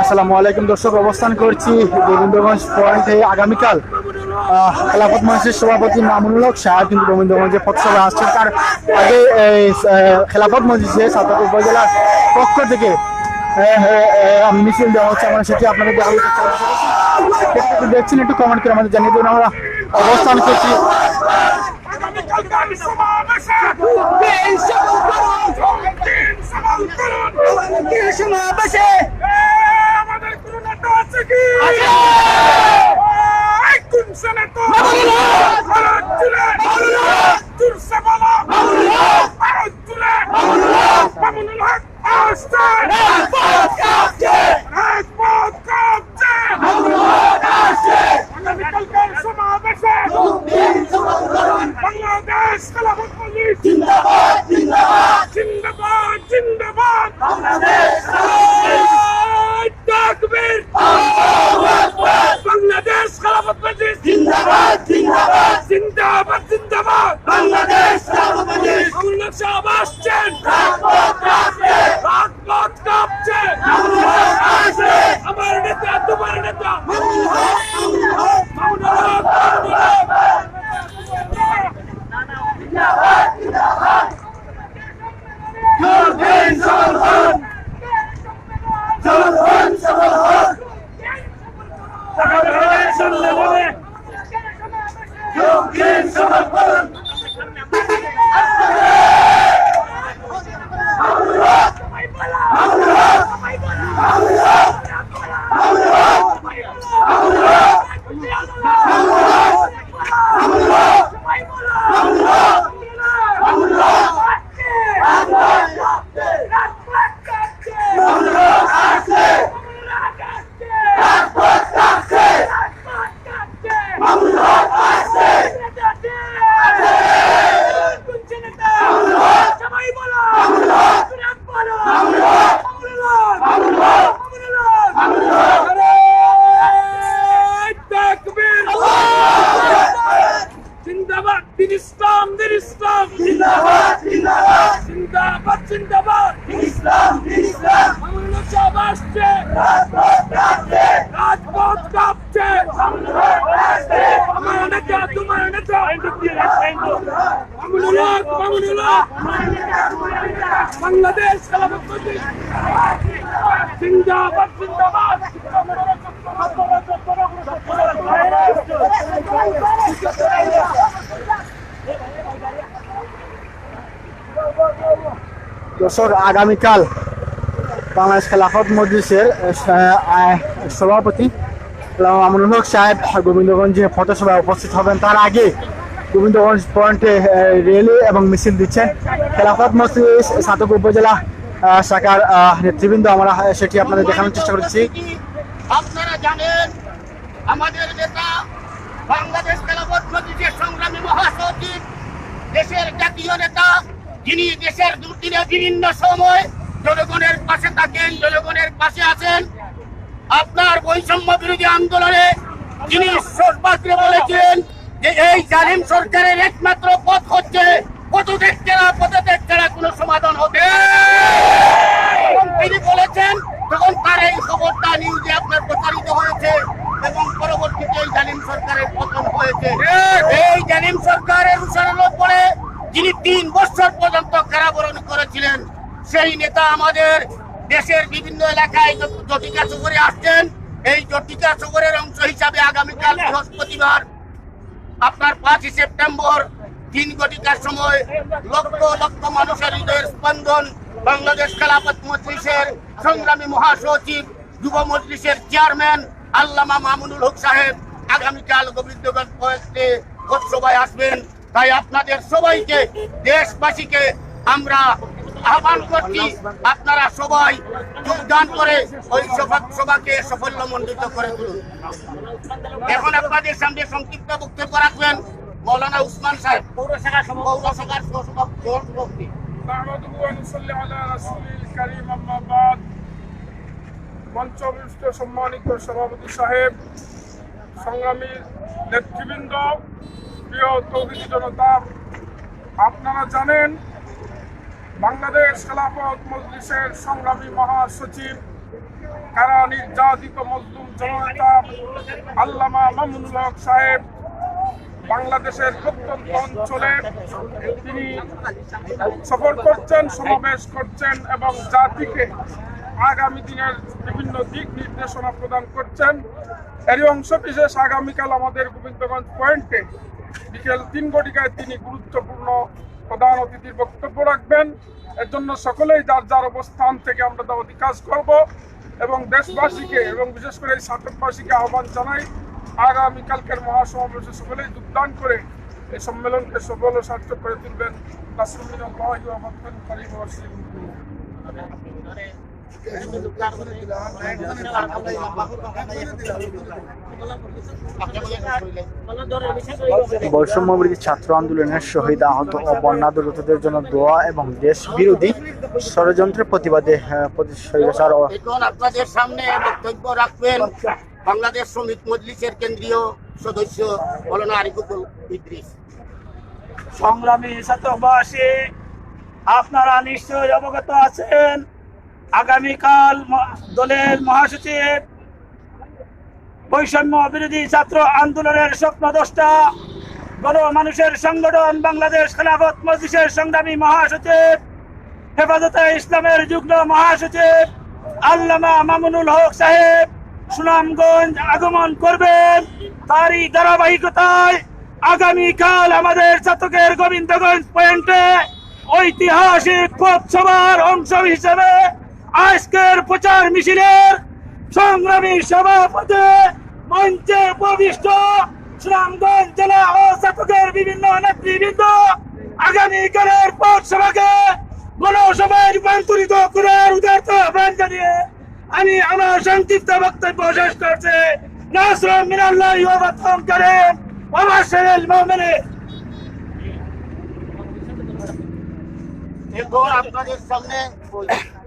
আসসালামু আলাইকুম দর্শক, অবস্থান করছি গোবিন্দগঞ্জ পয়েন্টে। আগামীকাল খেলাফত মঞ্চের সভাপতি মামুনুল হক সাহেব কিন্তু গোবিন্দগঞ্জে পথসভা আসছেন। তার আগে খেলাফত মঞ্চে সাতক উপজেলার পক্ষ থেকে মিছিল দেওয়া হচ্ছে আমরা সেটি আপনাদের দেখছেন, একটু কমেন্ট করে আমাদের জানিয়ে দেবেন আমরা অবস্থান করছি। বাংলাদেশ দর্শক, আগামীকাল বাংলাদেশ খেলাফত মজলিসের সভাপতি মামুনুল হক সাহেব গোবিন্দগঞ্জে ফটোসভায় উপস্থিত হবেন। তার আগে গোবিন্দগঞ্জ পয়েন্টে আহ, র্যালি এবং মিছিল দিচ্ছেন খেলাফত মজলিস সাতক উপজেলা শাখার নেতৃবৃন্দ আমরা সেটি আপনাদের দেখানোর চেষ্টা করছি। আপনারা জানেন আমাদের নেতা বাংলাদেশ খেলাফত মজলিসের সংগ্রামী মহাসচিব দেশের জাতীয় নেতা যিনি দেশের দুর্দিনে বিভিন্ন সময় জনগণের পাশে থাকেন জনগণের পাশে আছেন আপনার বৈষম্য বিরোধী আন্দোলনে যিনি সর্বাগ্রে বলেছেন যে এই জালিম সরকারের একমাত্র পথ হচ্ছে পদত্যাগ ছাড়া পদত্যাগ ছাড়া কোনো সমাধান হবে এবং তিনি বলেছেন তখন তার এই খবরটা নিউজে আপনার প্রচারিত হয়েছে, এবং পরবর্তীতে এই জালিম সরকারের পতন হয়েছে, এই জালিম সরকারের উচ্চারণের পরে যিনি তিন বছর পর্যন্ত কারাবরণ করেছিলেন, সেই নেতা আমাদের দেশের বিভিন্ন এলাকায় জটিকা সফরে আসছেন, এই জটিকা সফরের অংশ হিসাবে আগামীকাল বৃহস্পতিবার আপনার পাঁচই সেপ্টেম্বর তিন ঘটিকার সময় লক্ষ লক্ষ মানুষের হৃদয়ের স্পন্দন বাংলাদেশ খেলাফত মজলিসের সংগ্রামী মহাসচিব, যুব মজলিসের চেয়ারম্যান আল্লামা মামুনুল হক সাহেব আগামীকাল গোবিন্দগঞ্জ পয়েন্টে সভায় আসবেন। তাই আপনাদের সবাইকে, দেশবাসীকে আমরা আহ্বান করছি আপনারা সবাই যোগদান করে ওই সভাকে সাফল্যমণ্ডিত করে তুলুন। এখন আপনাদের সামনে সংক্ষিপ্ত বক্তব্য রাখবেন মৌলানা উসমান সাহেব, পৌরসভা পৌরসভার সভাপতি মঞ্চবিষ্ট সম্মানিত সভাপতি সাহেব, সংগ্রামী নেতৃবৃন্দ, প্রিয় তৌহিদি জনতা, আপনারা জানেন বাংলাদেশ খেলাফত মজলিসের সংগ্রামী মহাসচিব, কারা নির্যাতিত মজলুম জননেতা আল্লামা মামুনুল হক সাহেব, বাংলাদেশের প্রত্যন্ত অঞ্চলে তিনি সফর করছেন, সমাবেশ করছেন এবং জাতিকে আগামী দিনের বিভিন্ন দিক নির্দেশনা প্রদান করছেন। এরই অংশ বিশেষ আগামীকাল আমাদের গোবিন্দগঞ্জ পয়েন্টে বিকেল তিন ঘটিকায় তিনি গুরুত্বপূর্ণ প্রধান অতিথির বক্তব্য রাখবেন। এর জন্য সকলেই যার যার অবস্থান থেকে আমরা দাওয়াতি কাজ করব এবং দেশবাসীকে এবং বিশেষ করে এই সাতকবাসীকে আহ্বান জানাই আগামীকালকের মহাসমাবেশে সকলেই যোগদান করে এই সম্মেলনকে সফল ও সার্থক করে তুলবেন। নাসরুদ্দিন আল্লাহি বৈষম্যবিরোধী ছাত্র আন্দোলনের শহীদ আহত ও বন্যা দুর্গতদের জন্য দোয়া এবং দেশ বিরোধী ষড়যন্ত্রের প্রতিবাদে স্বৈরাচার ও আপনাদের সামনে বক্তব্য রাখবেন বাংলাদেশ শ্রমিক মজলিসের কেন্দ্রীয় সদস্য মৌলানা আরিফুল ইদ্রিস। সংগ্রামী ছাত্রবাসী আপনারা নিশ্চয়ই অবগত আছেন। আগামীকাল দলের মহাসচিব, বৈষম্য বিরোধী ছাত্র আন্দোলনের স্বপ্নদ্রষ্টা গণ মানুষের সংগঠন বাংলাদেশ খেলাফত মজলিসের সংগ্রামী মহাসচিব, হেফাজতে ইসলামের যুগ্ম মহাসচিব, আল্লামা মামুনুল হক সাহেব সুনামগঞ্জ আগমন করবেন। তারই ধারাবাহিকতায় আগামীকাল আমাদের চাতকের গোবিন্দগঞ্জ পয়েন্টে ঐতিহাসিক পথসভার অংশ হিসেবে আজকের প্রচার মিছিলের সংগ্রামী সভাপতি মঞ্চে উপবিষ্ট সুনামগঞ্জ জেলা ও চাতকের বিভিন্ন নেতৃবৃন্দ আগামীকালের পথসভাকে গণসভায় রূপান্তরিত করার উদার্ত আহ্বান জানিয়ে আমি আমার সংক্ষিপ্ত বক্তব্য শেষ করছি। নাসর মিনাল্লাহ ওয়া করেন ওয়া বাশিরুল মুমিনিন এখন আপনাদের সামনে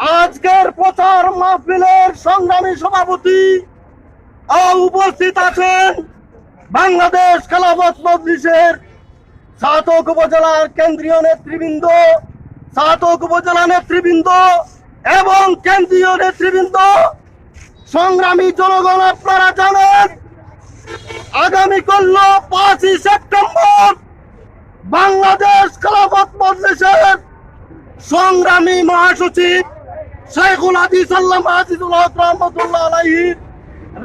আজকের প্রচার মাহফিলের সংগ্রামী সভাপতি উপস্থিত আছেন বাংলাদেশ খেলাফত মজলিসের সাতক উপজেলার কেন্দ্রীয় নেতৃবৃন্দ, সাতক উপজেলা নেতৃবৃন্দ এবং কেন্দ্রীয় নেতৃবৃন্দ। সংগ্রামী জনগণ আপনারা জানেন, আগামী করল পাঁচই সেপ্টেম্বর বাংলাদেশ খেলাফত মজলিসের সংগ্রামী মহাসচিব শেখুল হাদিস আল্লাহ আজিজুল হক রহমতুল্লাহ আলাইহির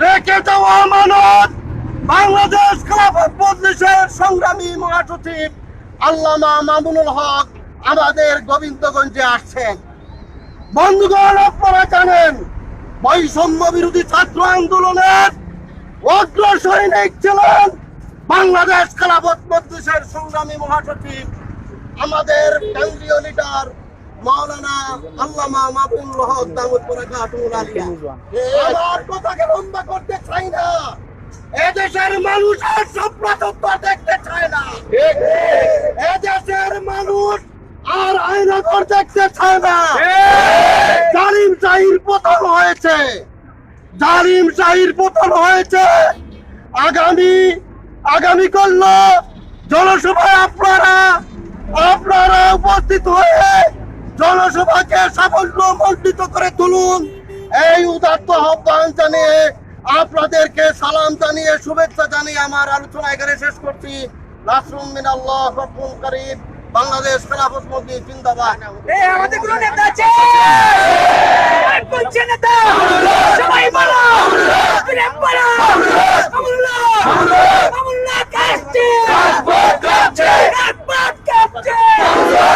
রেখে যাওয়া আমানত বাংলাদেশ খেলাফত মজলিসের সংগ্রামী মহাসচিব আল্লামা মামুনুল হক আমাদের গোবিন্দগঞ্জে আসছেন। বন্ধুগণ, আপনারা জানেন, বৈষম্য বিরোধী ছাত্র আন্দোলনের অগ্র সৈনিক ছিলেন বাংলাদেশ খেলাফত মজলিসের সংগ্রামী মহাসচিব, আমাদের কেন্দ্রীয় লিডার মাওলানা আল্লামা মামুনুল হক দামুদ বরাকাতুল আলিয়া। আমার কথাকে লম্বা করতে চাই না। এদেশের দেখতে চায় না। এদেশের মানুষ আর আইনাগর দেখতে চায় না। জালিম শাহির পতন হয়েছে। জালিম শাহির পতন হয়েছে। আগামী আগামী করল। জনসভায় আপনারা আপনারা উপস্থিত হয়ে জনসভাকে সাফল্য মণ্ডিত করে তুলুন। এই উদাত্ত আহ্বান জানিয়ে আপনাদেরকে সালাম জানিয়ে শুভেচ্ছা জানিয়ে আমার আলোচনা এখানে শেষ করছি। নাসরুম মিনাল্লাহ রব্বুল করিম বাংলাদেশ খেলাফত মজলিস জিন্দাবাদ। আমাদের কোনো নেতা আছে? কোন নেতা। সবাই বলো। প্রেম বলো আমুল্লাহ আমুল্লাহ কাটছে কাটছে কাটছে আমুল্লাহ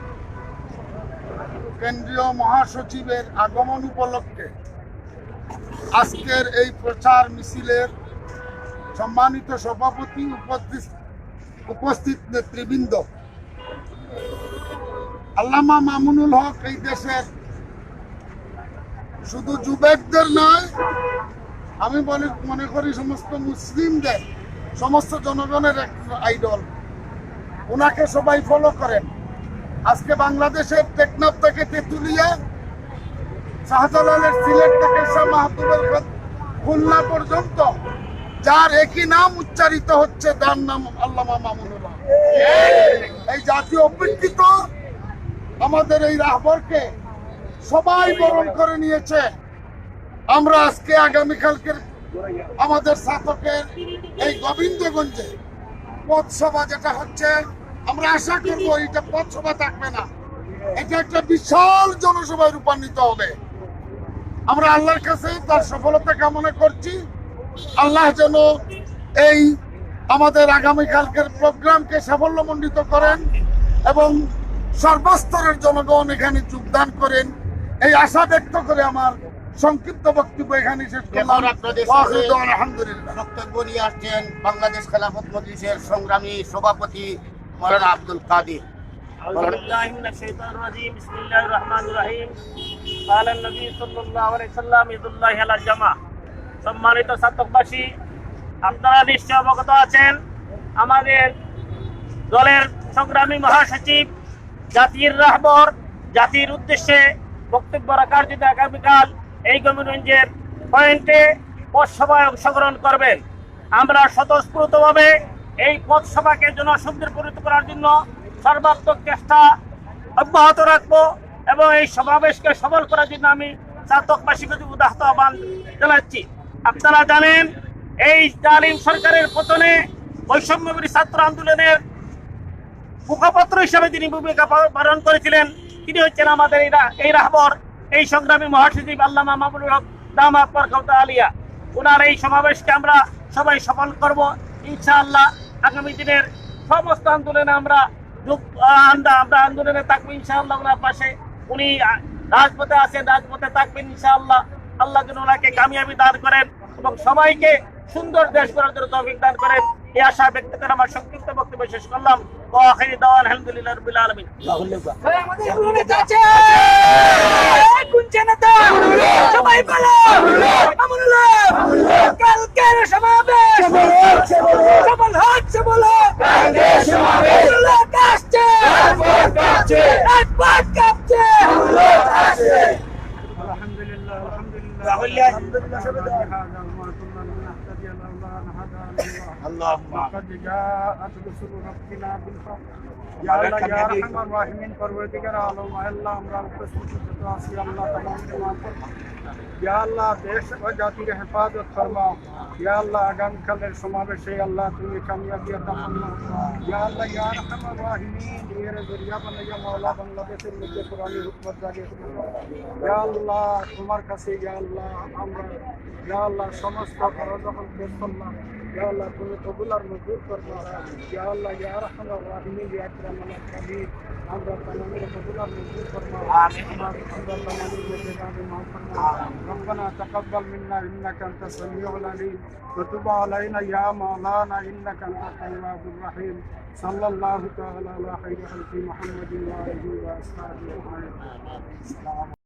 কেন্দ্রীয় মহাসচিবের আগমন উপলক্ষে আজকের এই প্রচার মিছিলের সম্মানিত সভাপতি উপস্থিত নেতৃবৃন্দ। আল্লামা মামুনুল হক এই দেশের শুধু যুবকদের নয়, আমি মনে মনে করি সমস্ত মুসলিমদের, সমস্ত জনগণের এক আইডল ওনাকে সবাই ফলো করেন। আজকে বাংলাদেশের টেকনাফ থেকে তেঁতুলিয়া শাহজালালের সিলেট থেকে শাহ মাহবুবের খুলনা পর্যন্ত, যার একই নাম উচ্চারিত হচ্ছে তার নাম আল্লামা মামুনুল্লাহ। এই জাতীয় অবৃত্তিত আমাদের এই রাহবরকে সবাই বরণ করে নিয়েছে। আমরা আজকে আগামীকালকের আমাদের শাসকের এই গোবিন্দগঞ্জে পথসভা যেটা হচ্ছে আমরা আশা করব এটা পথসভা থাকবে না। এটা একটা বিশাল জনসভায় রূপান্তরিত হবে। আমরা আল্লাহর কাছে তার সফলতা কামনা করছি। আল্লাহ যেন এই আমাদের আগামীকালকের প্রোগ্রামকে সাফল্যমণ্ডিত করেন এবং সর্বস্তরের জনগণ এখানে যোগদান করেন। এই আশা ব্যক্ত করে আমার সংক্ষিপ্ত বক্তব্য এখানে শেষ করলাম। আলহামদুলিল্লাহ। বক্তব্য নিয়ে আসছেন বাংলাদেশ খেলাফত মজলিসের সংগ্রামী সভাপতি মৌলানা আব্দুল কাদির أعوذ بالله من الشيطان الرجيم بسم الله الرحمن الرحيم قال النبي صلى الله عليه وسلم يد الله على الجماع সম্মানিত ছাত্রবাসী আপনারা নিশ্চয় অবগত আছেন আমাদের দলের সংগ্রামী মহাসচিব জাতির রাহবর জাতির উদ্দেশ্যে বক্তব্য রাখার জন্য আগামীকাল এই গোবিন্দগঞ্জের পয়েন্টে পথসভায় অংশগ্রহণ করবেন আমরা স্বতঃস্ফূর্তভাবে এই পথ পথসভাকে জনসুন্দরপূরিত করার জন্য সর্বাত্মক চেষ্টা অব্যাহত রাখব এবং এই সমাবেশকে সফল করার জন্য আমি চাতকবাসীকে উদাহত আহ্বান জানাচ্ছি। আপনারা জানেন, এই জালিম সরকারের পতনে বৈষম্যবিরী ছাত্র আন্দোলনের মুখপত্র হিসাবে তিনি ভূমিকা পালন করেছিলেন। তিনি হচ্ছেন আমাদের এই রাহবর, এই সংগ্রামী মহাসচিব আল্লামা মামুনুল হক দামা আলিয়া। ওনার এই সমাবেশকে আমরা সবাই সফল করব। ইনশাআল্লাহ আগামী দিনের সমস্ত আন্দোলনে আমরা আমরা আমরা আন্দোলনে থাকব ইনশাআল্লাহ ওনার পাশে। উনি রাজপথে আছেন রাজপথে থাকবেন ইনশাআল্লাহ। আল্লাহ যেন ওনাকে কামিয়াবি দান করেন এবং সবাইকে সুন্দর দেশ করার জন্য তৌফিক দান করেন। এই আশা ব্যক্ত করে আমার সংক্ষিপ্ত বক্তব্য শেষ করলাম। আখিরি দাওয়ান আলহামদুলিল্লাহ আলমিন। সবাই কালকের সমাবেশ। সফল হোক সফল হোক আমরুল্লাহ কাঁপছে আলহামদুলিল্লাহ আলহামদুলিল্লাহ। আলহামদুলিল্লাহ لقد جاءت رسل ربنا بالحق يا الله يا ارحم الراحمين পরবর্তীকার আলম আল্লাহ আমরা উপস্থিত যত আছি আল্লাহ তামামকে মাফ করুন ইয়া আল্লাহ দেশ ও জাতির হেফাজত ফরমাও ইয়া আল্লাহ আগামীকালের সমাবেশে আল্লাহ তুমি কামিয়াবি আতা ফরমাও ইয়া আল্লাহ ইয়া আরহামার রাহিমিন এর জরিয়া বানাইয়া মাওলা বাংলাদেশের মধ্যে কোরআনী হুকমত জাগে ইয়া আল্লাহ তোমার কাছে ইয়া আল্লাহ আমরা ইয়া আল্লাহ সমস্ত খরচ যখন পেশ করলাম يا الله قبول المنظور فرما يا الله يا ارحم الراحمين يا أكرم الأكرمين. عند التنامين قبول المنظور فرما عند التنامين وجدان ما ربنا تقبل منا إنك أنت السميع العليم. وتب علينا يا مولانا إنك أنت التواب الرحيم. صلى الله تعالى على خير خلق محمد وعلى اله وأصحابه أجمعين.